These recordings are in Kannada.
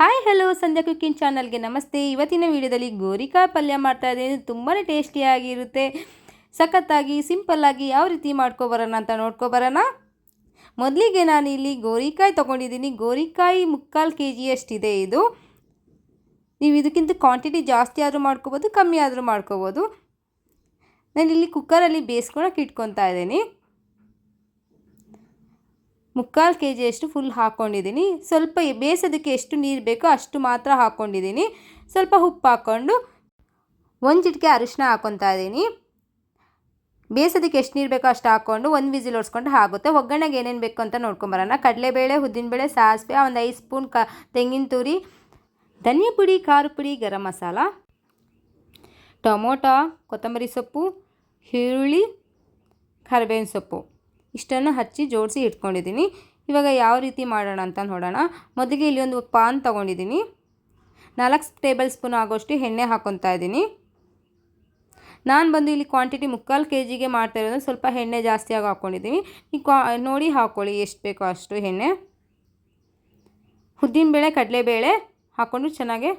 ಹಾಯ್ ಹಲೋ ಸಂಧ್ಯಾ ಕುಕ್ಕಿಂಗ್ ಚಾನಲ್ಗೆ ನಮಸ್ತೆ. ಇವತ್ತಿನ ವಿಡಿಯೋದಲ್ಲಿ ಗೋರಿಕಾಯಿ ಪಲ್ಯ ಮಾಡ್ತಾ ಇದ್ದೀನಿ. ತುಂಬಾ ಟೇಸ್ಟಿಯಾಗಿರುತ್ತೆ. ಸಖತ್ತಾಗಿ ಸಿಂಪಲ್ಲಾಗಿ ಯಾವ ರೀತಿ ಮಾಡ್ಕೊಬರೋಣ ಅಂತ ನೋಡ್ಕೊಬರೋಣ ಮೊದಲಿಗೆ ನಾನು ಇಲ್ಲಿ ಗೋರಿಕಾಯಿ ತೊಗೊಂಡಿದ್ದೀನಿ. ಗೋರಿಕಾಯಿ ಮುಕ್ಕಾಲು ಕೆ ಜಿಯಷ್ಟಿದೆ ಇದು. ನೀವು ಇದಕ್ಕಿಂತ ಕ್ವಾಂಟಿಟಿ ಜಾಸ್ತಿ ಆದರೂ ಮಾಡ್ಕೋಬೋದು, ಕಮ್ಮಿ ಆದರೂ ಮಾಡ್ಕೋಬೋದು. ನಾನಿಲ್ಲಿ ಕುಕ್ಕರಲ್ಲಿ ಬೇಯಿಸ್ಕೊಳಕ್ಕೆ ಇಟ್ಕೊತಾ ಇದ್ದೀನಿ. ಮುಕ್ಕಾಲು ಕೆ ಜಿಯಷ್ಟು ಫುಲ್ ಹಾಕ್ಕೊಂಡಿದ್ದೀನಿ ಸ್ವಲ್ಪ ಬೇಯಿಸೋದಕ್ಕೆ ಎಷ್ಟು ನೀರು ಬೇಕೋ ಅಷ್ಟು ಮಾತ್ರ ಹಾಕ್ಕೊಂಡಿದ್ದೀನಿ ಸ್ವಲ್ಪ ಉಪ್ಪು ಹಾಕ್ಕೊಂಡು ಒಂದು ಚಿಟಿಕೆ ಅರಿಶಿನ ಹಾಕ್ಕೊತಾ ಇದ್ದೀನಿ. ಬೇಯಿಸೋದಕ್ಕೆ ಎಷ್ಟು ನೀರು ಬೇಕೋ ಅಷ್ಟು ಹಾಕ್ಕೊಂಡು ಒಂದು ವಿಸಿಲ್ ಓಡಿಸ್ಕೊಂಡು ಆಗುತ್ತೆ. ಒಗ್ಗರಣೆಗೆ ಏನೇನು ಬೇಕು ಅಂತ ನೋಡ್ಕೊಂಬರೋಣ. ಕಡಲೆಬೇಳೆ, ಉದ್ದಿನಬೇಳೆ, ಸಾಸಿವೆ, ಒಂದು ಐದು ಸ್ಪೂನ್ ಕ ತೆಂಗಿನ ತುರಿ, ಧನಿಯಾ ಪುಡಿ, ಖಾರ ಪುಡಿ, ಗರಂ ಮಸಾಲ, ಟೊಮೊಟೊ, ಕೊತ್ತಂಬರಿ ಸೊಪ್ಪು, ಈರುಳ್ಳಿ, ಕರಿಬೇವಿನ ಸೊಪ್ಪು. ಇಷ್ಟನ್ನು ಹಚ್ಚಿ ಜೋಡಿಸಿ ಇಟ್ಕೊಂಡಿದ್ದೀನಿ. ಇವಾಗ ಯಾವ ರೀತಿ ಮಾಡೋಣ ಅಂತ ನೋಡೋಣ. ಮೊದಲಿಗೆ ಇಲ್ಲಿ ಒಂದು ಪಾನ್ ತೊಗೊಂಡಿದ್ದೀನಿ. ನಾಲ್ಕು ಟೇಬಲ್ ಸ್ಪೂನ್ ಆಗೋಷ್ಟು ಎಣ್ಣೆ ಹಾಕ್ಕೊತಾ ಇದ್ದೀನಿ. ನಾನು ಬಂದು ಇಲ್ಲಿ ಕ್ವಾಂಟಿಟಿ ಮುಕ್ಕಾಲು ಕೆ ಜಿಗೆ ಮಾಡ್ತಾ ಇರೋದು. ಸ್ವಲ್ಪ ಎಣ್ಣೆ ಜಾಸ್ತಿಯಾಗಿ ಹಾಕ್ಕೊಂಡಿದ್ದೀನಿ ನೀವು ಕ್ವಾ, ನೋಡಿ ಹಾಕ್ಕೊಳ್ಳಿ ಎಷ್ಟು ಬೇಕೋ ಅಷ್ಟು ಎಣ್ಣೆ. ಉದ್ದಿನಬೇಳೆ, ಕಡಲೆಬೇಳೆ ಹಾಕ್ಕೊಂಡು ಚೆನ್ನಾಗಿ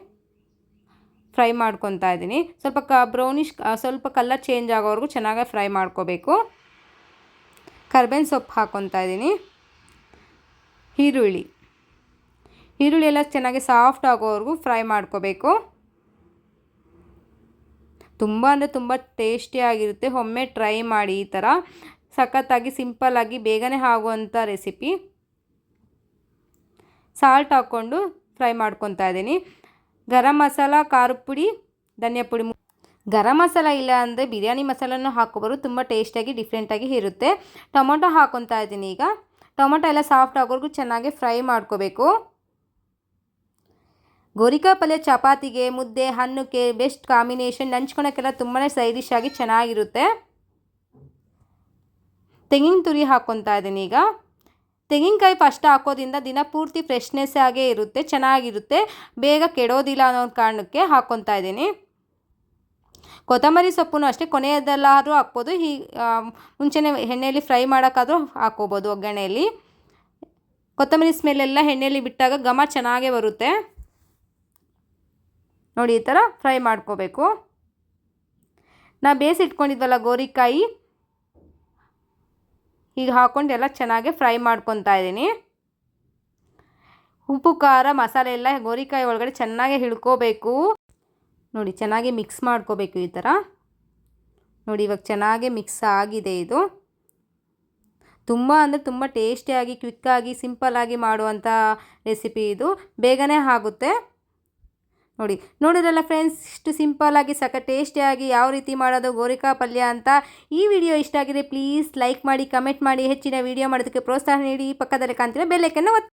ಫ್ರೈ ಮಾಡ್ಕೊತಾ ಇದ್ದೀನಿ. ಸ್ವಲ್ಪ ಕ ಬ್ರೌನಿಷ್ ಸ್ವಲ್ಪ ಕಲರ್ ಚೇಂಜ್ ಆಗೋವರೆಗೂ ಚೆನ್ನಾಗಿ ಫ್ರೈ ಮಾಡ್ಕೋಬೇಕು. ಕರ್ಬೇವಿನ ಸೊಪ್ಪು ಹಾಕ್ಕೊತಾ ಇದ್ದೀನಿ. ಈರುಳ್ಳಿ. ಈರುಳ್ಳಿ ಎಲ್ಲ ಚೆನ್ನಾಗಿ ಸಾಫ್ಟ್ ಆಗೋವರೆಗೂ ಫ್ರೈ ಮಾಡ್ಕೋಬೇಕು. ತುಂಬ ಅಂದರೆ ತುಂಬ ಟೇಸ್ಟಿಯಾಗಿರುತ್ತೆ ಒಮ್ಮೆ ಟ್ರೈ ಮಾಡಿ ಈ ಥರ. ಸಖತ್ತಾಗಿ ಸಿಂಪಲ್ಲಾಗಿ ಬೇಗನೆ ಆಗುವಂಥ ರೆಸಿಪಿ. ಸಾಲ್ಟ್ ಹಾಕ್ಕೊಂಡು ಫ್ರೈ ಮಾಡ್ಕೊತಾ ಇದ್ದೀನಿ. ಗರಂ ಮಸಾಲ ಖಾರದ ಪುಡಿ, ಧನಿಯಾ ಪುಡಿ ಗರಂ ಮಸಾಲ ಇಲ್ಲ ಅಂದರೆ ಬಿರಿಯಾನಿ ಮಸಾಲನೂ ಹಾಕೋಬಾರು ತುಂಬ ಟೇಸ್ಟಾಗಿ ಡಿಫ್ರೆಂಟಾಗಿ ಇರುತ್ತೆ. ಟೊಮೊಟೊ ಹಾಕೊತಾ ಇದ್ದೀನಿ ಈಗ. ಟೊಮೊಟೊ ಎಲ್ಲ ಸಾಫ್ಟ್ ಆಗೋವರೆಗೂ ಚೆನ್ನಾಗಿ ಫ್ರೈ ಮಾಡ್ಕೋಬೇಕು. ಗೋರಿಕಾಯಿ ಪಲ್ಯ ಚಪಾತಿಗೆ, ಮುದ್ದೆ, ಹಣ್ಣಕ್ಕೆ ಬೆಸ್ಟ್ ಕಾಂಬಿನೇಷನ್. ನಂಚ್ಕೊಳಕ್ಕೆಲ್ಲ ತುಂಬಾ ಸೈಡಿಶ್ ಆಗಿ ಚೆನ್ನಾಗಿರುತ್ತೆ. ತೆಂಗಿನ ತುರಿ ಹಾಕ್ಕೊತಾ ಇದ್ದೀನಿ ಈಗ. ತೆಂಗಿನಕಾಯಿ ಫಸ್ಟ್ ಹಾಕೋದ್ರಿಂದ ದಿನ ಪೂರ್ತಿ ಫ್ರೆಶ್ನೆಸ್ ಆಗೇ ಇರುತ್ತೆ, ಚೆನ್ನಾಗಿರುತ್ತೆ. ಬೇಗ ಕೆಡೋದಿಲ್ಲ ಅನ್ನೋ ಕಾರಣಕ್ಕೆ ಹಾಕ್ಕೊತಾ ಇದ್ದೀನಿ. ಕೊತ್ತಂಬರಿ ಸೊಪ್ಪು ಅಷ್ಟೇ, ಕೊನೆಯದಲ್ಲಾದರೂ ಹಾಕ್ಬೋದು. ಹೀ ಮುಂಚೆನೇ ಎಣ್ಣೆಯಲ್ಲಿ ಫ್ರೈ ಮಾಡೋಕ್ಕಾದರೂ ಹಾಕ್ಕೋಬೋದು ಒಗ್ಗರಣೆಯಲ್ಲಿ. ಕೊತ್ತಂಬರಿ ಸ್ಮೆಲ್ಲೆಲ್ಲ ಎಣ್ಣೆಯಲ್ಲಿ ಬಿಟ್ಟಾಗ ಘಮ ಚೆನ್ನಾಗೇ ಬರುತ್ತೆ. ನೋಡಿ, ಈ ಥರ ಫ್ರೈ ಮಾಡ್ಕೋಬೇಕು. ನಾ ಬೇಯಿಸಿಟ್ಕೊಂಡಿದ್ವಲ್ಲ ಗೋರಿಕಾಯಿ, ಈಗ ಹಾಕ್ಕೊಂಡು ಎಲ್ಲ ಚೆನ್ನಾಗಿ ಫ್ರೈ ಮಾಡ್ಕೊತಾ ಇದ್ದೀನಿ. ಉಪ್ಪು, ಖಾರ, ಮಸಾಲೆ ಎಲ್ಲ ಗೋರಿಕಾಯಿ ಒಳಗಡೆ ಚೆನ್ನಾಗಿ ಹಿಡ್ಕೋಬೇಕು. ನೋಡಿ, ಚೆನ್ನಾಗಿ ಮಿಕ್ಸ್ ಮಾಡ್ಕೋಬೇಕು ಈ ಥರ. ನೋಡಿ, ಇವಾಗ ಚೆನ್ನಾಗಿ ಮಿಕ್ಸ್ ಆಗಿದೆ ಇದು. ತುಂಬ ಅಂದರೆ ತುಂಬ ಟೇಸ್ಟಿಯಾಗಿ, ಕ್ವಿಕ್ಕಾಗಿ ಸಿಂಪಲ್ಲಾಗಿ ಮಾಡುವಂಥ ರೆಸಿಪಿ ಇದು. ಬೇಗನೆ ಆಗುತ್ತೆ. ನೋಡಿ, ನೋಡಿದ್ರಲ್ಲ ಫ್ರೆಂಡ್ಸ್, ಇಷ್ಟು ಸಿಂಪಲ್ಲಾಗಿ ಸಖ ಟೇಸ್ಟಿಯಾಗಿ ಯಾವ ರೀತಿ ಮಾಡೋದು ಗೋರಿಕಾ ಪಲ್ಯ ಅಂತ. ಈ ವಿಡಿಯೋ ಇಷ್ಟ ಆಗಿದೆ ಪ್ಲೀಸ್ ಲೈಕ್ ಮಾಡಿ, ಕಮೆಂಟ್ ಮಾಡಿ, ಹೆಚ್ಚಿನ ವಿಡಿಯೋ ಮಾಡೋದಕ್ಕೆ ಪ್ರೋತ್ಸಾಹ ನೀಡಿ. ಪಕ್ಕದಲ್ಲಿ ಕಾಣ್ತೀರ ಬೆಲ್ಲೈಕನ್ನು ಒತ್ತಿ.